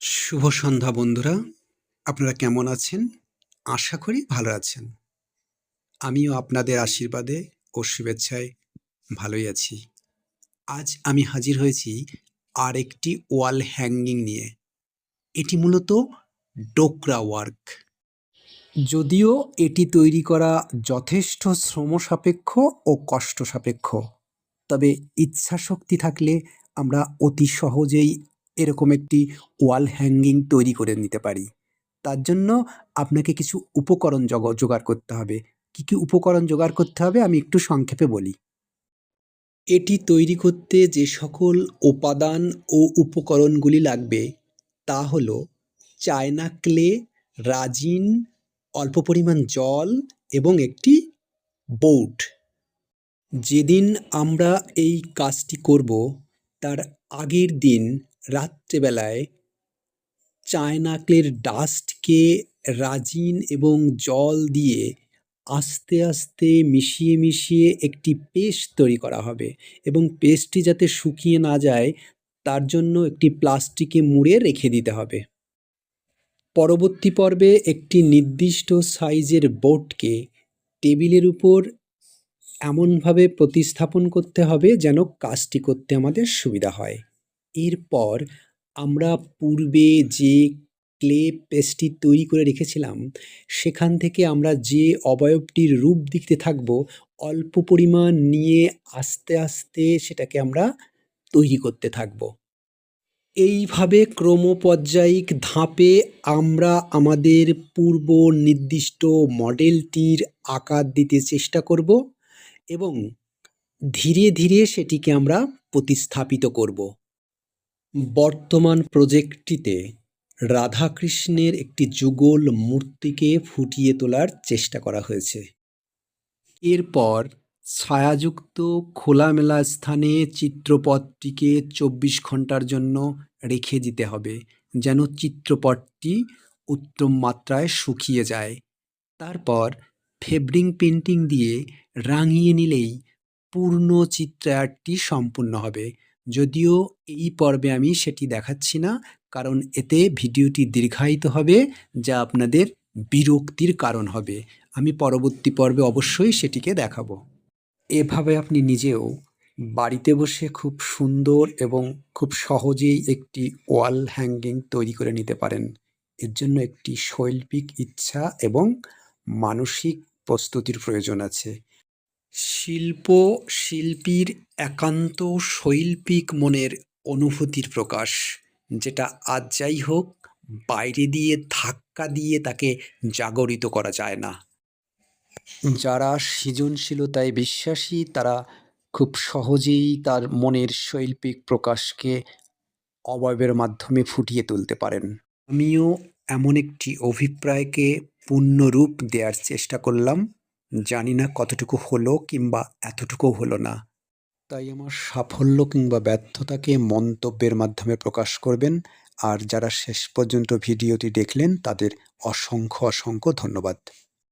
শুভ সন্ধ্যা বন্ধুরা। আপনারা কেমন আছেন? আশা করি ভালো আছেন। আমিও আপনাদের আশীর্বাদে ও শুভেচ্ছায় ভালোই আছি। আজ আমি হাজির হয়েছি আর একটি ওয়াল হ্যাঙ্গিং নিয়ে। এটি মূলত ডোকরা ওয়ার্ক। যদিও এটি তৈরি করা যথেষ্ট শ্রম সাপেক্ষ ও কষ্ট সাপেক্ষ তবে ইচ্ছা শক্তি থাকলে আমরা অতি সহজেই এরকম একটি ওয়াল হ্যাঙ্গিং তৈরি করে নিতে পারি। তার জন্য আপনাকে কিছু উপকরণ জোগাড় করতে হবে। কী কী উপকরণ জোগাড় করতে হবে আমি একটু সংক্ষেপে বলি। এটি তৈরি করতে যে সকল উপাদান ও উপকরণগুলি লাগবে তা হলো চায়না ক্লে, রাজিন, অল্প পরিমাণ জল এবং একটি বোট। যেদিন আমরা এই কাজটি করব, তার আগের দিন রাত্রেবেলায় চায়নাকলের ডাস্টকে রাজিন এবং জল দিয়ে আস্তে আস্তে মিশিয়ে মিশিয়ে একটি পেস্ট তৈরি করা হবে এবং পেস্টটি যাতে শুকিয়ে না যায়, তার জন্য একটি প্লাস্টিকে মুড়ে রেখে দিতে হবে। পরবর্তী পর্বে একটি নির্দিষ্ট সাইজের বোটকে টেবিলের উপর এমনভাবে প্রতিস্থাপন করতে হবে যেন কাজটি করতে আমাদের সুবিধা হয়। এরপর আমরা পূর্বে যে ক্লে পেস্টটি তৈরি করে রেখেছিলাম, সেখান থেকে আমরা যে অবয়বটির রূপ দিতে থাকব, অল্প পরিমাণ নিয়ে আস্তে আস্তে সেটাকে আমরা তৈরি করতে থাকব। এইভাবে ক্রমপর্যায়িক ধাপে আমরা আমাদের পূর্ব নির্দিষ্ট মডেলটির আকার দিতে চেষ্টা করব এবং ধীরে ধীরে সেটিকে আমরা প্রতিস্থাপিত করব। বর্তমান প্রজেক্টটিতে রাধাকৃষ্ণের একটি যুগল মূর্তিকে ফুটিয়ে তোলার চেষ্টা করা হয়েছে। এরপর ছায়াযুক্ত খোলামেলা স্থানে চিত্রপটটিকে চব্বিশ ঘণ্টার জন্য রেখে দিতে হবে, যেন চিত্রপটটি উত্তম মাত্রায় শুকিয়ে যায়। তারপর ফেব্রিং পেন্টিং দিয়ে রাঙিয়ে নিলেই পূর্ণ চিত্রায়নটি সম্পূর্ণ হবে। যদিও এই পর্বে আমি সেটি দেখাচ্ছি না, কারণ এতে ভিডিওটি দীর্ঘায়িত হবে, যা আপনাদের বিরক্তির কারণ হবে। আমি পরবর্তী পর্বে অবশ্যই সেটিকে দেখাবো। এভাবে আপনি নিজেও বাড়িতে বসে খুব সুন্দর এবং খুব সহজেই একটি ওয়াল হ্যাঙ্গিং তৈরি করে নিতে পারেন। এর জন্য একটি শৈল্পিক ইচ্ছা এবং মানসিক প্রস্তুতির প্রয়োজন আছে। শিল্প শিল্পীর একান্ত শৈল্পিক মনের অনুভূতির প্রকাশ, যেটা আজ যাই হোক বাইরে দিয়ে ধাক্কা দিয়ে তাকে জাগরিত করা যায় না। যারা সৃজনশীলতায় বিশ্বাসী, তারা খুব সহজেই তার মনের শৈল্পিক প্রকাশকে অবয়বের মাধ্যমে ফুটিয়ে তুলতে পারেন। আমিও এমন একটি অভিপ্রায়কে পূর্ণরূপ দেওয়ার চেষ্টা করলাম। জানি না কতটুকু হলো কিংবা এতটুকু হলো না। তাই আমার সাফল্য কিংবা ব্যর্থতাকে মন্তব্যের মাধ্যমে প্রকাশ করবেন। আর যারা শেষ পর্যন্ত ভিডিওটি দেখলেন, তাদের অসংখ্য অসংখ্য ধন্যবাদ।